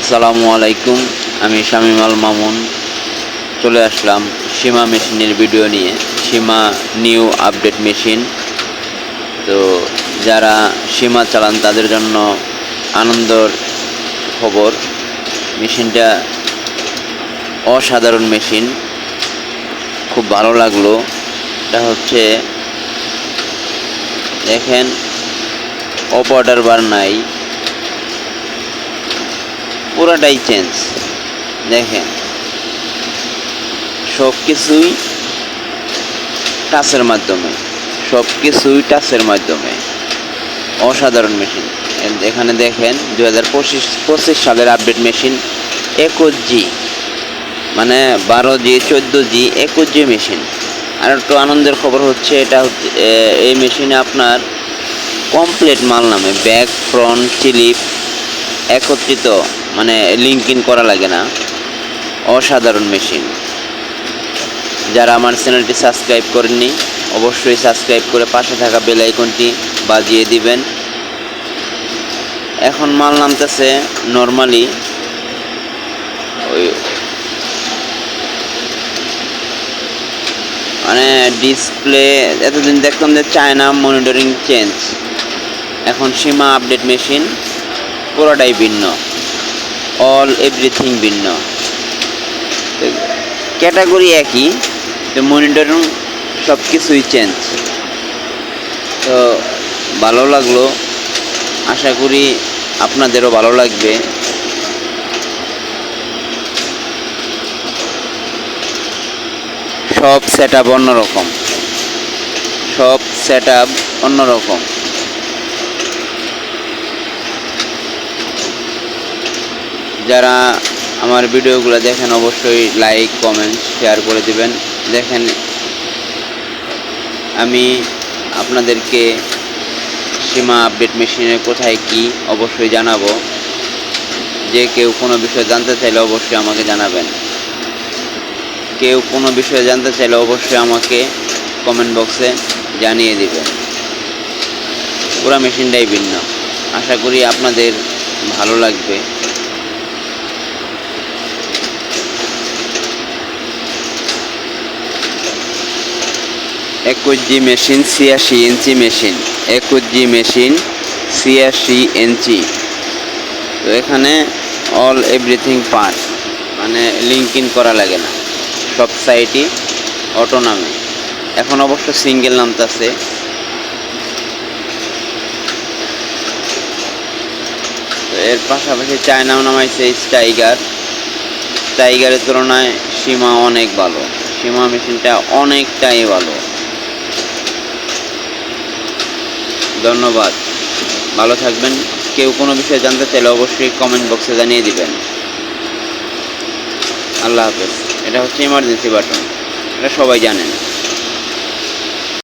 আসসালামু আলাইকুম, আমি শামীম আল মামুন। চলে আসলাম সীমা মেশিনের ভিডিও নিয়ে। Seema new update machine. তো যারা সীমা চালান, তাদের জন্য আনন্দর খবর, মেশিনটা অসাধারণ মেশিন। খুব ভালো লাগল। এটা হচ্ছে, দেখেন অপারেটর বার নাই। পুরাটাই চেঞ্জ দেখেন সব কিছুই টাচের মাধ্যমে সব কিছুই টাচের মাধ্যমে। অসাধারণ মেশিন এখানে দেখেন দু হাজার পঁচিশ পঁচিশ সালের আপডেট মেশিন একুশ জি মানে বারো জি চোদ্দ জি একুশ জি মেশিন আর একটু আনন্দের খবর হচ্ছে, এটা হচ্ছে এই মেশিনে আপনার কমপ্লিট মাল নামে ব্যাক ফ্রন্ট চিলিপ একত্রিত। মানে লিঙ্ক ইন করা লাগে না। অসাধারণ মেশিন যারা আমার চ্যানেলটি সাবস্ক্রাইব করেননি, অবশ্যই সাবস্ক্রাইব করে পাশে থাকা বেল আইকনটি বাজিয়ে দিবেন। এখন মাল নামতেছে নর্মালি ওই মানে ডিসপ্লে এতদিন দেখতাম যে চায়না মনিটরিং চেঞ্জ এখন সীমা আপডেট মেশিন পুরোটাই ভিন্ন। অল এভরিথিং ভিন্ন। ক্যাটাগরি একই তো মনিটরিং সব কিছুই চেঞ্জ তো ভালো লাগল। আশা করি আপনাদেরও ভালো লাগবে। সব সেট আপ অন্যরকম। সব সেট আপ অন্যরকম। যারা আমার ভিডিওগুলো দেখেন অবশ্যই লাইক, কমেন্ট, শেয়ার করে দিবেন। দেখেন, আমি আপনাদেরকে সীমা আপডেট মেশিনের কোথায় কি অবশ্যই জানাব। যে কেউ কোনো বিষয় জানতে চাইলে অবশ্যই আমাকে জানাবেন। কেউ কোনো বিষয়ে জানতে চাইলে অবশ্যই আমাকে কমেন্ট বক্সে জানিয়ে দিবেন। পুরো মেশিনটাই ভিন্ন। আশা করি আপনাদের ভালো লাগবে। একুশ জি মেশিন, ছিয়াশি ইঞ্চি মেশিন। একুশ জি মেশিন, ছিয়াশি ইঞ্চি। তো এখানে অল এভরিথিং পার্ট মানে লিঙ্ক করা লাগে না। সব সাইটই অটো নামে এখন অবশ্য সিঙ্গেল নামতাছে। এর পাশাপাশি চায়নাও নামাইছে টাইগার টাইগারের তুলনায় সীমা অনেক ভালো। সীমা মেশিনটা অনেকটাই ভালো। ধন্যবাদ। ভালো থাকবেন। কেউ কোনো বিষয়ে জানতে চাইলে অবশ্যই কমেন্ট বক্সে জানিয়ে দিবেন। আল্লাহ হাফেজ। এটা হচ্ছে ইমার্জেন্সি বাটন এটা সবাই জানেন।